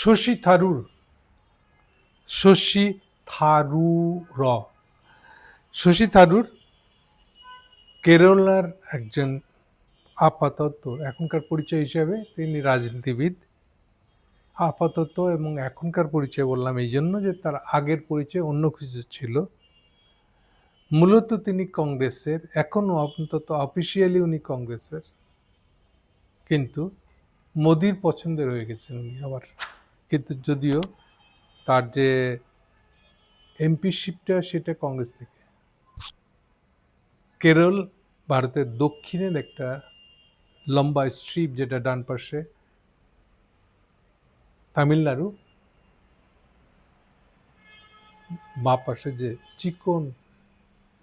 শশী থারুর শশী থারুর। শশী থারুর কেরলার একজন আপাতত এখনকার পরিচয় হিসাবে তিনি রাজনীতিবিদ। আপাতত এবং এখনকার পরিচয় বললাম এই জন্য যে তার আগের পরিচয় অন্য কিছু ছিল। মূলত তিনি কংগ্রেসের এখনও অন্তত অফিসিয়ালি উনি কংগ্রেসের। কিন্তু মোদির পছন্দের হয়ে গেছেন উনি আবার। কিন্তু যদিও তার যে এমপিশিপটা সেটা কংগ্রেস থেকে। কেরল ভারতের দক্ষিণের একটা লম্বা স্ট্রিপ যেটা ডান পাশে, তামিলনাড়ু, বা পাশে যে চিকন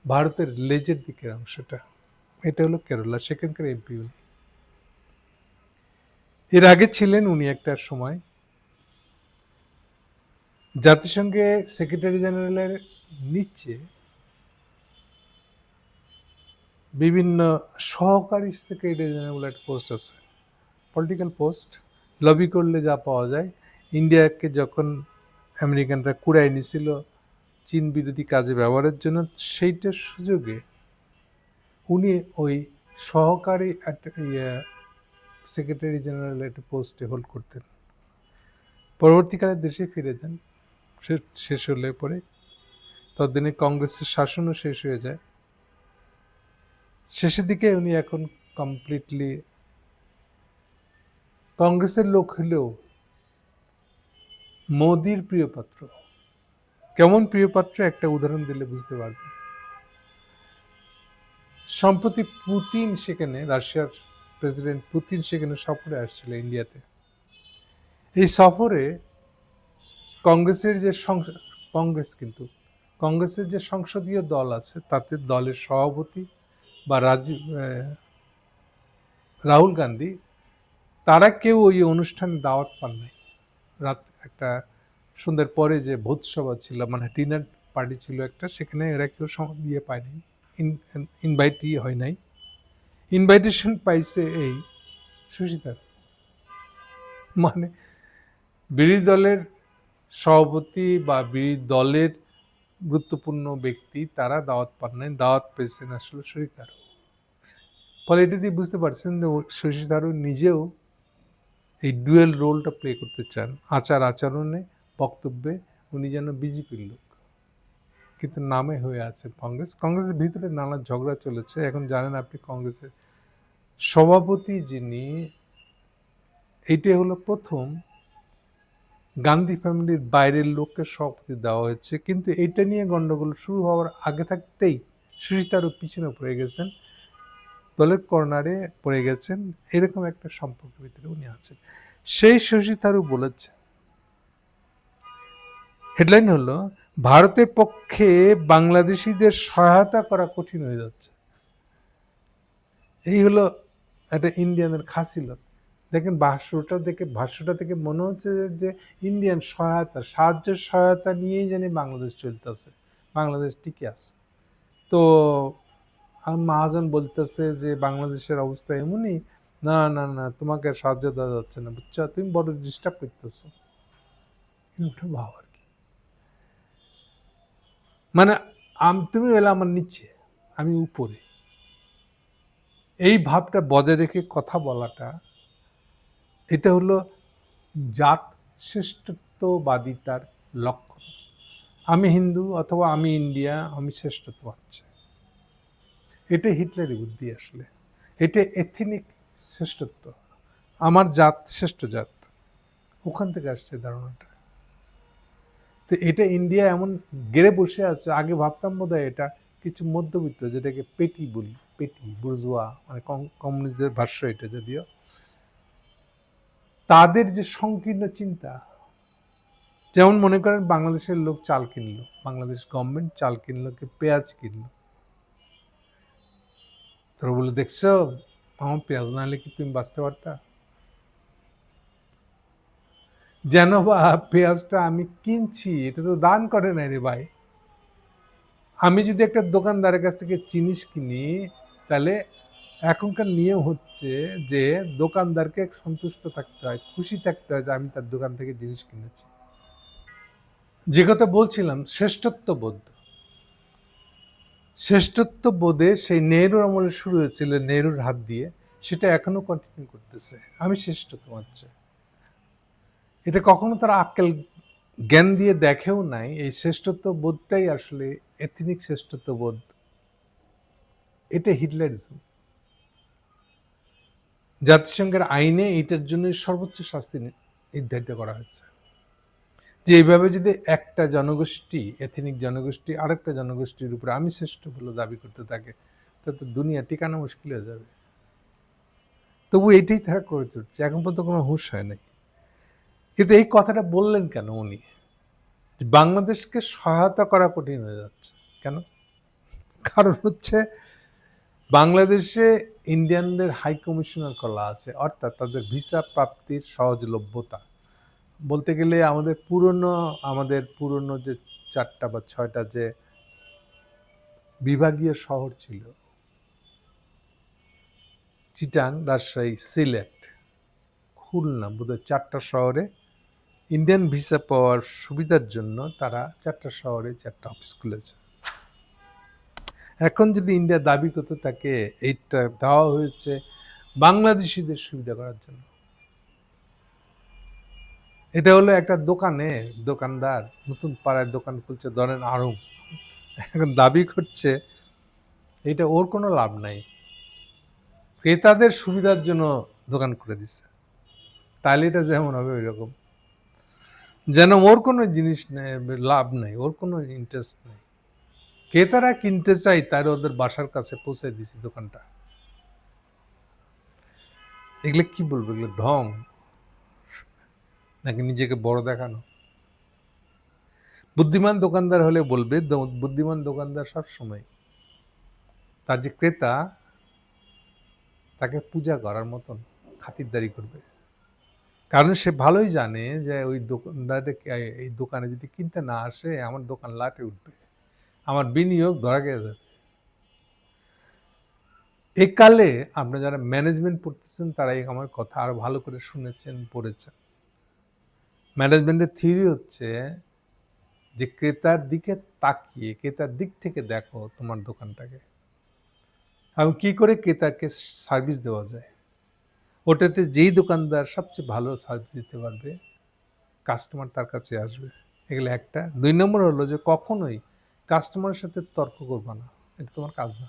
ভারতের লেজের দিকের অংশটা, এটা হলো কেরলা। সেখানকার এমপি উনি। এর আগে ছিলেন উনি একটা সময় জাতিসংঘে সেক্রেটারি জেনারেলের নিচে বিভিন্ন সহকারী সেক্রেটারি জেনারেল একটা পোস্ট আছে। Political post. লবি করলে যা পাওয়া যায়। ইন্ডিয়াকে যখন আমেরিকানরা কুড়াই নিছিল চীন বিরোধী কাজে ব্যবহারের জন্য, সেইটার সুযোগে উনি ওই সহকারী একটা সেক্রেটারি জেনারেল একটা পোস্টে হোল্ড করতেন। পরবর্তীকালে দেশে ফিরে যান। শেষ হলে পরে ততদিনে কংগ্রেসের শাসনও শেষ হয়ে যায়। শেষের দিকে উনি এখন কমপ্লিটলি কংগ্রেসের লোক হলেও মোদির প্রিয় পাত্র। কেমন প্রিয় পাত্র একটা উদাহরণ দিলে বুঝতে পারবেন। সম্প্রতি পুতিন সেখানে, রাশিয়ার প্রেসিডেন্ট পুতিন সেখানে সফরে আসছিল ইন্ডিয়াতে এই সফরে কংগ্রেসের যে কংগ্রেস কিন্তু, কংগ্রেসের যে সংসদীয় দল আছে, তাতে দলের সভাপতি বা রাজীব রাহুল গান্ধী, তারা কেউ ওই অনুষ্ঠানে দাওয়াত পান নাই। রাত একটা সন্ধ্যার পরে যে ভোজসভা ছিল মানে ডিনার পার্টি ছিল একটা, সেখানে এরা কেউ দিয়ে পায়নি ইনভাইটই হয় নাই। ইনভাইটেশন পাইছে এই সুশীতার। মানে বিরোধী দলের সভাপতি বা বিরোধী দলের গুরুত্বপূর্ণ ব্যক্তি তারা দাওয়াত পান নাই। দাওয়াত পেয়েছেন আসলে শশীতারু ফলে এটা দিয়ে বুঝতে পারছেন যে শশীতারু নিজেও এই ডুয়েল রোলটা প্লে করতে চান। আচার আচরণে, বক্তব্যে উনি যেন বিজেপির লোক। কিন্তু নামে হয়ে আছে কংগ্রেস। কংগ্রেসের ভিতরে নানা ঝগড়া চলেছে। এখন জানেন আপনি কংগ্রেসের সভাপতি যিনি, এইটাই হলো প্রথম গান্ধী ফ্যামিলির বাইরের লোককে সভাপতি দেওয়া হয়েছে, কিন্তু এটা নিয়ে গণ্ডগোল শুরু হওয়ার আগে থাকতেই সুশীতারও পিছনে পড়ে গেছেন, দলের কর্নারে পড়ে গেছেন, এরকম একটা সম্পর্কের ভিতরে উনি আছেন। সেই শশী থারু বলেছে হেডলাইন হলো, ভারতের পক্ষে বাংলাদেশিদের সহায়তা করা কঠিন হয়ে যাচ্ছে। এই হলো একটা ইন্ডিয়ানের খাসিলত। দেখেন ভাষ্যটা দেখে, ভাষ্যটা থেকে মনে হচ্ছে যে ইন্ডিয়ান সহায়তা সাহায্যের সহায়তা নিয়েই জানি বাংলাদেশ চলতেছে, বাংলাদেশ টিকে আছে। তো মহাজন বলতেছে যে বাংলাদেশের অবস্থা এমনই, না না না, তোমাকে সাহায্য দেওয়া যাচ্ছে না, বুঝছ? তুমি বড় ডিস্টার্ব করতেছো। এরকম ভাব আর কি। মানে তুমি এলে আমার নিচে, আমি উপরে। এই ভাবটা বজায় রেখে কথা বলাটা এটা হলো জাত শ্রেষ্ঠত্ববাদিতার লক্ষণ। আমি হিন্দু অথবা আমি ইন্ডিয়া, আমি শ্রেষ্ঠত্ব পাচ্ছে। এটা হিটলারি বুদ্ধি আসলে। এটা এথিনিক শ্রেষ্ঠত্ব। আমার জাত শ্রেষ্ঠ জাত। ওখান থেকে আসছে ধারণাটা। তো এটা ইন্ডিয়া এমন গেড়ে বসে আছে, আগে ভাবতাম বোধ এটা কিছু মধ্যবিত্ত, যেটাকে পেটি বলি, পেটি, বুর্জুয়া মানে কমিউনিস্টের ভাষ্য এটা যদিও। তাদের যে সংকীর্ণ চিন্তা, যেমন মনে করেন বাংলাদেশের লোক চাল কিনলো, বাংলাদেশ গভর্নমেন্ট চাল কিনলো কি পেঁয়াজ কিনলো। তোরা বলে দেখছ, আমার পেঁয়াজ না হলে কি তুমি বাঁচতে পারতা? যেন বা পেঁয়াজটা আমি কিনছি, এটা তো দান করে নাই রে ভাই। আমি যদি একটা দোকানদারের কাছ থেকে জিনিস কিনি, তাহলে এখনকার নিয়ম হচ্ছে যে দোকানদারকে সন্তুষ্ট থাকতে হয়, খুশি থাকতে হয় যে আমি তার দোকান থেকে জিনিস কিনেছি। যে কথা বলছিলাম, শ্রেষ্ঠত্ব বোধ। শ্রেষ্ঠত্ব বোধে সেই নেহরুর আমলে শুরু হয়েছিল, নেহরুর হাত দিয়ে। সেটা এখনও কন্টিনিউ করতেছে। আমি শ্রেষ্ঠ তোমার চেয়ে। এটা কখনো তারা আক্কেল জ্ঞান দিয়ে দেখেও নাই। এই শ্রেষ্ঠত্ব বোধটাই আসলে এথনিক শ্রেষ্ঠত্ব বোধ। এটা হিটলারিজম। জাতিসংঘের আইনে এটার জন্য সর্বোচ্চ শাস্তি নির্ধারিত করা হয়েছে। যে এইভাবে যদি একটা জনগোষ্ঠী এথনিক জনগোষ্ঠী, আরেকটা জনগোষ্ঠীর উপরে আমি শ্রেষ্ঠ বলে দাবি করতে থাকে, তাতে দুনিয়া টিকানো মুশকিল হয়ে যাবে। তবু এটাই তারা করে চলছে। এখন পর্যন্ত কোনো হুঁশ হয় নাই। কিন্তু এই কথাটা বললেন কেন উনি? বাংলাদেশকে সহায়তা করা কঠিন হয়ে যাচ্ছে। কেন? কারণ হচ্ছে বাংলাদেশে ইন্ডিয়ানদের হাই কমিশনার কলা আছে, অর্থাৎ তাদের ভিসা প্রাপ্তির সহজলভ্যতা। বলতে গেলে আমাদের পুরনো আমাদের পুরনো যে চারটা বা ছয়টা যে বিভাগীয় শহর ছিল, চিটাং, রাজশাহী, সিলেট, খুলনা, বোধহয় চারটা শহরে ইন্ডিয়ান ভিসা পাওয়ার সুবিধার জন্য তারা চারটা শহরে, চারটা অফিস খুলেছে। এখন যদি ইন্ডিয়া দাবি করতে তাকে এইটা দেওয়া হয়েছে বাংলাদেশিদের সুবিধা করার জন্য। এটা হলো একটা দোকানে দোকানদার নতুন পাড়ায় দোকান খুলছে, ধরেন আরও এখন দাবি করছে এটা ওর কোনো লাভ নাই। ক্রেতাদের সুবিধার জন্য দোকান করে দিচ্ছে। তাহলে এটা যেমন হবে ওই রকম যেন ওর কোনো জিনিস নেই লাভ নেই, ওর কোনো ইন্টারেস্ট নেই। ক্রেতারা কিনতে চাই তার ওদের বাসার কাছে পৌঁছে দিছি দোকানটা। এগুলো কি বলব? এগুলো ঢং। নাকি নিজেকে বড় দেখানো? বুদ্ধিমান দোকানদার হলে বলবে বুদ্ধিমান দোকানদার সব সময় তার যে ক্রেতা, তাকে পূজা করার মতন খাতিরদারি করবে। কারণ সে ভালোই জানে যে ওই দোকানদারে এই দোকানে যদি কিনতে না আসে, আমার দোকান লাটে উঠবে। আমার বিনিয়োগ ধরা গিয়ে যাবে এই কালে আপনারা যারা ম্যানেজমেন্ট পড়তেছেন, তারাই আমার কথা আরও ভালো করে শুনেছেন, পড়েছেন। ম্যানেজমেন্টের থিওরি হচ্ছে যে, ক্রেতার দিকে তাকিয়ে, ক্রেতার দিক থেকে দেখো তোমার দোকানটাকে। এবং কি করে ক্রেতাকে সার্ভিস দেওয়া যায়? ওটাতে যেই দোকানদার সবচেয়ে ভালো সার্ভিস দিতে পারবে কাস্টমার তার কাছে আসবে। এগুলো একটা। দুই নম্বর হলো যে, কখনোই কাস্টমারের সাথে তর্ক করবে না। এটা তোমার কাজ না।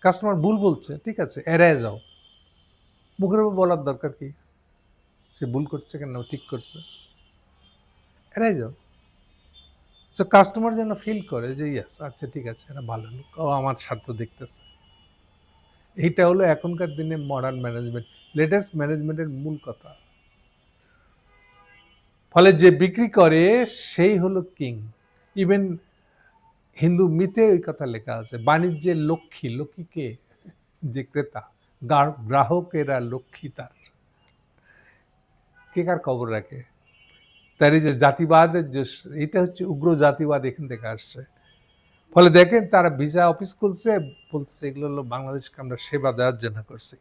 কাস্টমার ভুল বলছে, ঠিক আছে, এড়ায় যাও। মুখের উপর বলার দরকার কি? সে ভুল করছে কেন? ঠিক করছে। এড়াই যাও। সো কাস্টমার যেন ফিল করে যে ইয়াস আচ্ছা ঠিক আছে এটা ভালো লোক। ও আমার স্বার্থ দেখতেছে। এইটা হলো এখনকার দিনে মডার্ন ম্যানেজমেন্ট লেটেস্ট ম্যানেজমেন্টের মূল কথা। ফলে যে বিক্রি করে, সেই হলো কিং ইভেন হিন্দু মিথে ওই কথা লেখা আছে, বাণিজ্যের লক্ষ্মী, লক্ষ্মীকে যে ক্রেতা গ্রাহকেরা লক্ষ্মী তার। কে কার খবর রাখে? তার এই যে জাতিবাদের যে এটা হচ্ছে উগ্র জাতিবাদ এখান থেকে আসছে। ফলে দেখেন তারা ভিসা, অফিস খুলছে বলছে এগুলো হলো বাংলাদেশকে আমরা সেবা দেওয়ার জন্য করছি।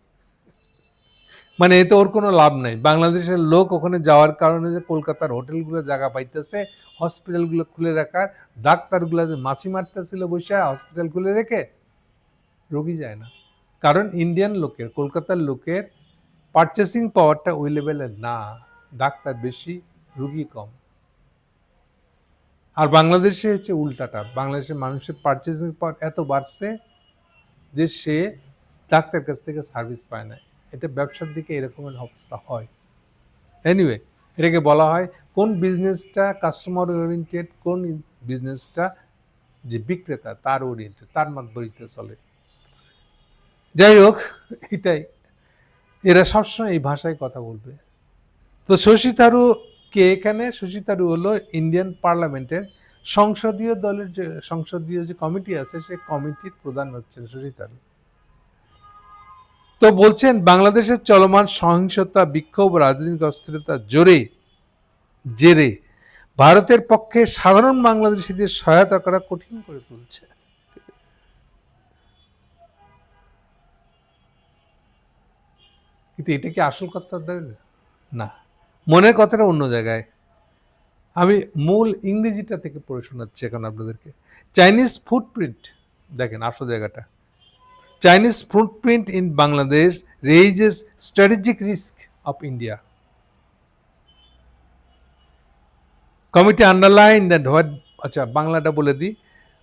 মানে এতে ওর কোনো লাভ নাই। বাংলাদেশের লোক ওখানে যাওয়ার কারণে যে কলকাতার হোটেলগুলো জায়গা পাইতেছে, হসপিটালগুলো খুলে রাখার, ডাক্তারগুলো যে মাছি মারতেছিল বসে হসপিটাল খুলে রেখে রোগী যায় না। কারণ ইন্ডিয়ান লোকের, কলকাতার লোকের পারচেসিং পাওয়ারটা ওই লেভেলের না। ডাক্তার বেশি, রুগী কম। আর বাংলাদেশে হচ্ছে উল্টাটা। বাংলাদেশের মানুষের পারচেসিং পাওয়ার এত বাড়ছে যে সে ডাক্তার কাছ থেকে সার্ভিস পায় না। এটা ব্যবসার দিকে এরকমের অবস্থা হয়। এনিওয়ে এটাকে বলা হয় কোন বিজনেসটা কাস্টমার ওরিয়েন্টেড কোন বিজনেসটা যে বিক্রেতা, তার ওরিয়েন্টেড তার মাধ্যমে চলে। যাই হোক, এটাই। এরা সবসময় এই ভাষায় কথা বলবে। তো শশী থারু কে এখানে? শশী থারু হলো ইন্ডিয়ান পার্লামেন্টের সংসদীয় দলের যে, সংসদীয় যে কমিটি আছে সেই কমিটির প্রধান হচ্ছেন শশী থারু তো বলছেন, বাংলাদেশের চলমান সহিংসতা, বিক্ষোভ, রাজনৈতিক অস্থিরতা জোরে, জেরে ভারতের পক্ষে সাধারণ বাংলাদেশিদের সহায়তা করা কঠিন করে তুলছে। কিন্তু এটা কি আসল কথাদের? না, মনের কথাটা অন্য জায়গায়। আমি মূল ইংরেজিটা থেকে পড়ে শোনাচ্ছি এখন আপনাদেরকে। চাইনিজ ফুটপ্রিন্ট দেখেন আসল জায়গাটা। Chinese footprint in Bangladesh raises strategic risk of India committee underline that what আচ্ছা বাংলাটা বলে দিই।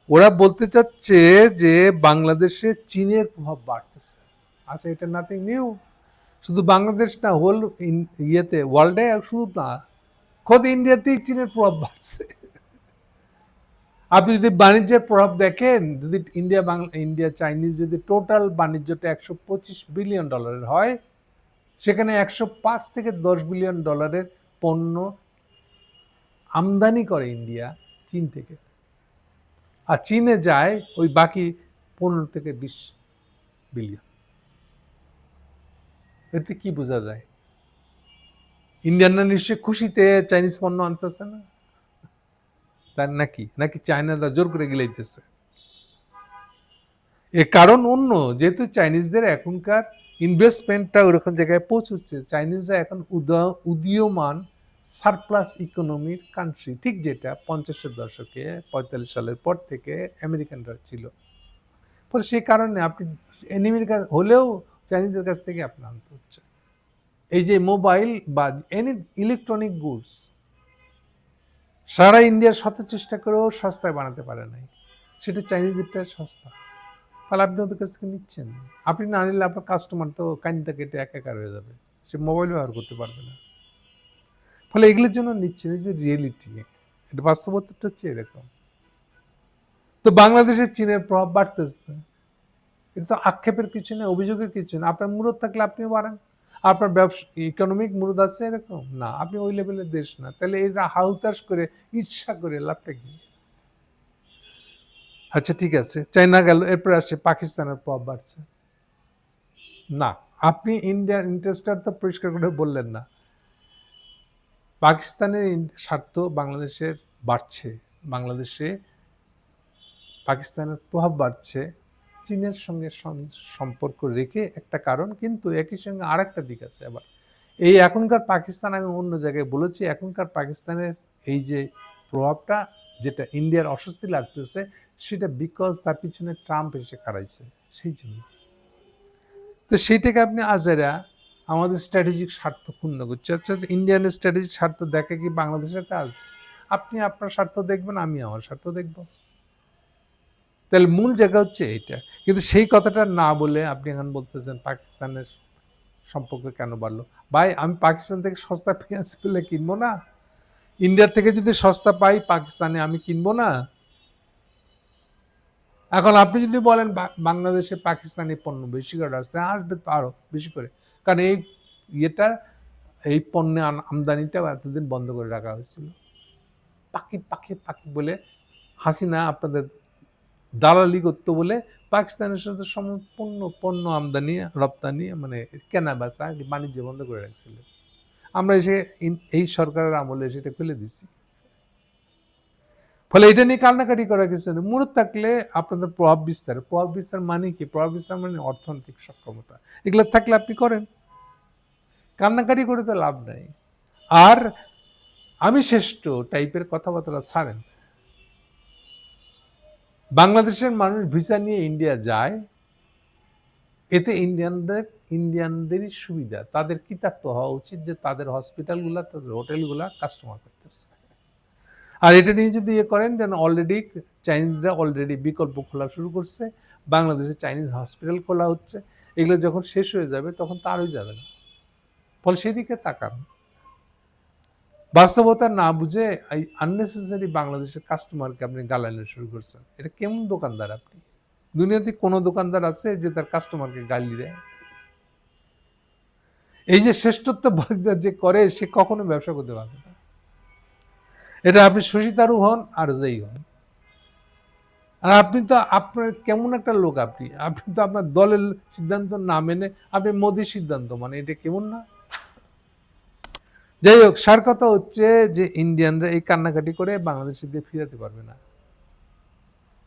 ওরা বলতে চাচ্ছে যে বাংলাদেশে চীনের প্রভাব বাড়তেছে। আচ্ছা এটা নাথিং নিউ শুধু বাংলাদেশ না হোল ইয়েতে ওয়ার্ল্ডে শুধু না, খোদ ইন্ডিয়াতেই চীনের প্রভাব বাড়ছে। আপনি যদি বাণিজ্যের প্রভাব দেখেন, যদি ইন্ডিয়া বাংলা ইন্ডিয়া চাইনিজ যদি টোটাল বাণিজ্যটা একশো পঁচিশ বিলিয়ন ডলারের হয়, সেখানে একশো পাঁচ থেকে দশ বিলিয়ন ডলারের পণ্য আমদানি করে ইন্ডিয়া চীন থেকে। আর চীনে যায় ওই বাকি পনেরো থেকে বিশ বিলিয়ন এতে কি বোঝা যায়? ইন্ডিয়ানরা নিশ্চয়ই খুশিতে চাইনিজ পণ্য আনতেছে না। তার নাকি? নাকি চায়নারা জোর করে গিলাইতেছে? এর কারণ অন্য, যেহেতু চাইনিজদের এখনকার ইনভেস্টমেন্টটা ওরকম জায়গায় পৌঁছচ্ছে, চাইনিজরা এখন উদীয়মান সারপ্লাস ইকোনমির কান্ট্রি ঠিক যেটা পঞ্চাশের দশকে, পঁয়তাল্লিশ সালের পর থেকে আমেরিকানরা ছিল। ফলে সেই কারণে আপনি এনিমির কাছ, হলেও চাইনিজের কাছ থেকে আপনার আনতে হচ্ছে। এই যে মোবাইল বা এনি ইলেকট্রনিক গুডস সারা ইন্ডিয়ার শত চেষ্টা করেও সস্তায় বানাতে পারে নাই। সেটা চাইনিজেরটা সস্তা। তাহলে আপনি ওদের কাছ থেকে নিচ্ছেন। আপনি না নিলে আপনার কাস্টমার তো কাইনটা কেটে একাকার হয়ে যাবে। সে মোবাইল ব্যবহার করতে পারবে না। ফলে এগুলোর জন্য নিচ্ছেন এই যে রিয়েলিটি এটা বাস্তবতাটা হচ্ছে এরকম। তো বাংলাদেশের চীনের প্রভাব বাড়তেছে। এটা তো আক্ষেপের কিছু না অভিযোগের কিছু না আপনার মুরত থাকলে আপনিও বাড়ান। আপনার ব্যবসা ইকোনমিক মুরদ আছে এরকম? না, আপনি ওই লেভেলের দেশ না। তাহলে এরা হাউতাস করে ঈর্ষা করে লাভটা কি? আচ্ছা ঠিক আছে। চাইনা গেল, এরপরে আসছে, পাকিস্তানের প্রভাব বাড়ছে। না, আপনি ইন্ডিয়ার ইন্টারেস্টটা তো পরিষ্কার করে বললেন না। পাকিস্তানের স্বার্থ বাংলাদেশের বাড়ছে। বাংলাদেশে পাকিস্তানের প্রভাব বাড়ছে। চীনের সঙ্গে সম্পর্ক রেখে একটা কারণ, কিন্তু একই সঙ্গে আর একটা দিক আছে আবার। এই এখনকার পাকিস্তান আমি অন্য জায়গায় বলেছি, এখনকার পাকিস্তানের এই যে প্রভাবটা, যেটা ইন্ডিয়ার অস্বস্তি লাগতেছে, সেটা বিকজ তার পিছনে ট্রাম্প এসে খাড়াইছে, সেই জন্য। তো সেইটাকে আপনি আজেরা আমাদের স্ট্র্যাটেজিক স্বার্থ ক্ষুণ্ণ করছে। আচ্ছা ইন্ডিয়ানের স্ট্র্যাটেজিক স্বার্থ দেখে কি বাংলাদেশের কাজ? আপনি আপনার স্বার্থ দেখবেন, আমি আমার স্বার্থ দেখব। তাহলে মূল জায়গা হচ্ছে এইটা। কিন্তু সেই কথাটা না বলে আপনি এখন বলতেছেন পাকিস্তানের সম্পর্কে কেন বাড়লো? ভাই, আমি পাকিস্তান থেকে সস্তা পেঁয়াজ পেলে কিনবো না? ইন্ডিয়ার থেকে যদি সস্তা পাই, পাকিস্তানে আমি কিনবো না? এখন আপনি যদি বলেন বাংলাদেশে পাকিস্তানি পণ্য বেশি করে আসতে আসবে তো আরও বেশি করে। কারণ এই ইয়েটা, এই পণ্যে আমদানিটাও এতদিন বন্ধ করে রাখা হয়েছিল। পাখি পাখি পাখি বলে হাসিনা আপনাদের দালালি করতো বলে পাকিস্তানের সাথে সম্পূর্ণ পণ্য আমদানি, রপ্তানি মানে কেনা বেচা বাণিজ্য বন্ধ করে রাখছিল আমরা এসে এই সরকারের আমলে সেটা খুলে দিছি। ফলে এটা নিয়ে কান্নাকাটি করা কিছু নেই। মূলত থাকলে আপনাদের প্রভাব বিস্তার। প্রভাব বিস্তার মানে কি? প্রভাব বিস্তার মানে অর্থনৈতিক সক্ষমতা। এগুলো থাকলে আপনি করেন। কান্নাকাটি করে তো লাভ নাই। আর আমি শ্রেষ্ঠ টাইপের কথাবার্তা ছাড়েন। বাংলাদেশের মানুষ ভিসা নিয়ে ইন্ডিয়া যায়, এতে ইন্ডিয়ানদের, ইন্ডিয়ানদেরই সুবিধা। তাদের কৃতার্থ হওয়া উচিত যে তাদের হসপিটালগুলা, তাদের হোটেলগুলা কাস্টমার করতেছে। আর এটা নিয়ে যদি ইয়ে করেন দেন অলরেডি চাইনিজরা অলরেডি বিকল্প খোলা শুরু করছে। বাংলাদেশে চাইনিজ হসপিটাল খোলা হচ্ছে। এগুলো যখন শেষ হয়ে যাবে, তখন তার যাবে না। ফলে সেদিকে তাকান। বাস্তবতা না বুঝে এই আননেসেসারি বাংলাদেশের কাস্টমারকে আপনি গালানো শুরু করছেন। এটা কেমন দোকানদার আপনি? দুনিয়াতে কোনো দোকানদার আছে যে তার কাস্টমারকে গালি দেয়? এই যে শ্রেষ্ঠত্ব যে করে, সে কখনো ব্যবসা করতে পারবে না। এটা আপনি শশীতারু হন আর যেই হন। আর আপনি তো আপনার কেমন একটা লোক আপনি। আপনি তো আপনার দলের সিদ্ধান্ত না মেনে আপনি মোদির সিদ্ধান্ত। মানে এটা কেমন না? যাই হোক সার কথা হচ্ছে যে ইন্ডিয়ানরা এই কান্নাকাটি করে বাংলাদেশের দিয়ে ফিরাতে পারবে না।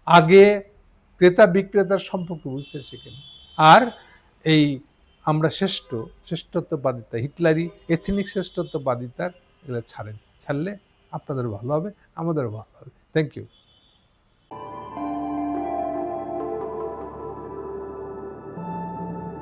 আগে ক্রেতা বিক্রেতার সম্পর্ক বুঝতে শেখেন। আর এই আমরা শ্রেষ্ঠ, শ্রেষ্ঠত্ববাদিতা, হিটলারি, এথনিক শ্রেষ্ঠত্ববাদিতার এগুলো ছাড়েন, ছাড়লে আপনাদের ভালো হবে, আমাদেরও ভালো হবে। Thank you